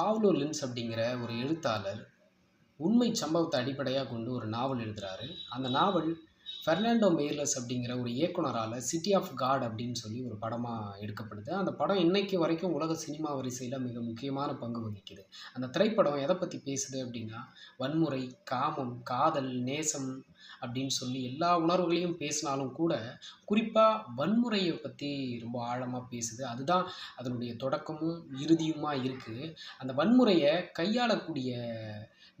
Pavlo லின்ஸ் அப்படிங்கிற ஒரு எழுத்தாளர் உண்மை சம்பவத்தை அடிப்படையாக கொண்டு ஒரு நாவல் எழுதுகிறாரு அந்த நாவல் ஃபெர்னாண்டோ மேர்லஸ் அப்படிங்கிற ஒரு இயக்குனரால் சிட்டி ஆஃப் காட் அப்படின்னு சொல்லி ஒரு படமாக எடுக்கப்படுது. அந்த படம் இன்னைக்கு வரைக்கும் உலக சினிமா வரிசையில் மிக முக்கியமான பங்கு வகிக்குது. அந்த திரைப்படம் எதை பற்றி பேசுது அப்படின்னா வன்முறை காமம் காதல் நேசம் அப்படின்னு சொல்லி எல்லா உணர்வுகளையும் பேசினாலும் கூட குறிப்பாக வன்முறையை பற்றி ரொம்ப ஆழமாக பேசுது. அதுதான் அதனுடைய தொடக்கமும் இறுதியுமாக இருக்குது அந்த வன்முறையை கையாளக்கூடிய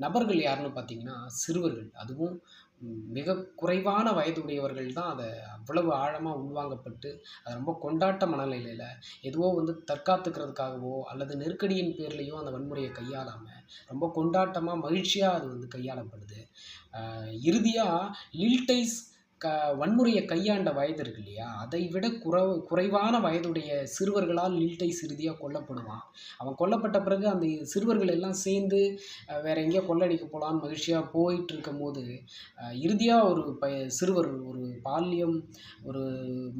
நபர்கள் யாருன்னு பார்த்தீங்கன்னா சிறுவர்கள். அதுவும் மிக குறைவான வயதுடையவர்கள் தான் அதை அவ்வளவு ஆழமாக உள்வாங்கப்பட்டு அது ரொம்ப கொண்டாட்ட மனநிலையில் எதுவோ வந்து தற்காத்துக்கிறதுக்காகவோ அல்லது நெருக்கடியின் பேர்லேயோ அந்த வன்முறையை கையாளாமல் ரொம்ப கொண்டாட்டமாக மகிழ்ச்சியாக அது வந்து கையாளப்படுது. இறுதியாக லில்டைஸ் க வன்முறையை கையாண்ட வயது இருக்கு இல்லையா அதை விட குறை குறைவான வயதுடைய சிறுவர்களால் லில்டைஸ் சிறுதியாக கொல்லப்படுவான். அவன் கொல்லப்பட்ட பிறகு அந்த சிறுவர்கள் எல்லாம் சேர்ந்து வேற எங்கேயோ கொள்ளடிக்க போகலான்னு மகிழ்ச்சியாக போயிட்டு இருக்கும் போது இறுதியாக ஒரு ப சிறுவர் ஒரு பால்யம் ஒரு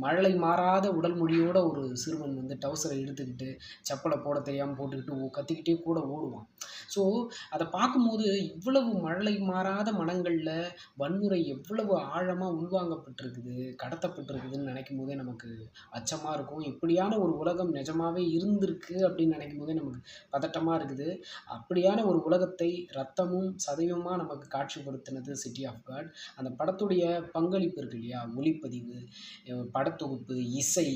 மழலை மாறாத உடல் மொழியோட ஒரு சிறுவன் வந்து டவுசரை எடுத்துக்கிட்டு செப்பலை போட தெரியாமல் போட்டுக்கிட்டு கத்திக்கிட்டே கூட ஓடுவான். ஸோ அதை பார்க்கும்போது இவ்வளவு மழலை மாறாத மனங்களில் வன்முறை எவ்வளவு ஆழமாக உள்வாங்கப்பட்டிருக்குது கடத்தப்பட்டிருக்குதுன்னு நினைக்கும் போதே நமக்கு அச்சமாக இருக்கும். இப்படியான ஒரு உலகம் நிஜமாகவே இருந்திருக்கு அப்படின்னு நினைக்கும் போதே நமக்கு பதட்டமாக இருக்குது. அப்படியான ஒரு உலகத்தை ரத்தமும் சதவீதமாக நமக்கு காட்சிப்படுத்தினது சிட்டி ஆஃப் காட் அந்த படத்துடைய பங்களிப்பு இருக்கு இல்லையா? ஒளிப்பதிவு படத்தொகுப்பு இசை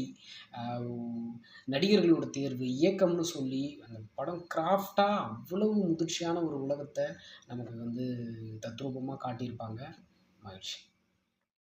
நடிகர்களோட தேர்வு இயக்கம்னு சொல்லி அந்த படம் கிராஃப்டாக அவ்வளவு முதிர்ச்சியான ஒரு உலகத்தை நமக்கு வந்து தத்ரூபமாக காட்டியிருப்பாங்க மகிழ்ச்சி.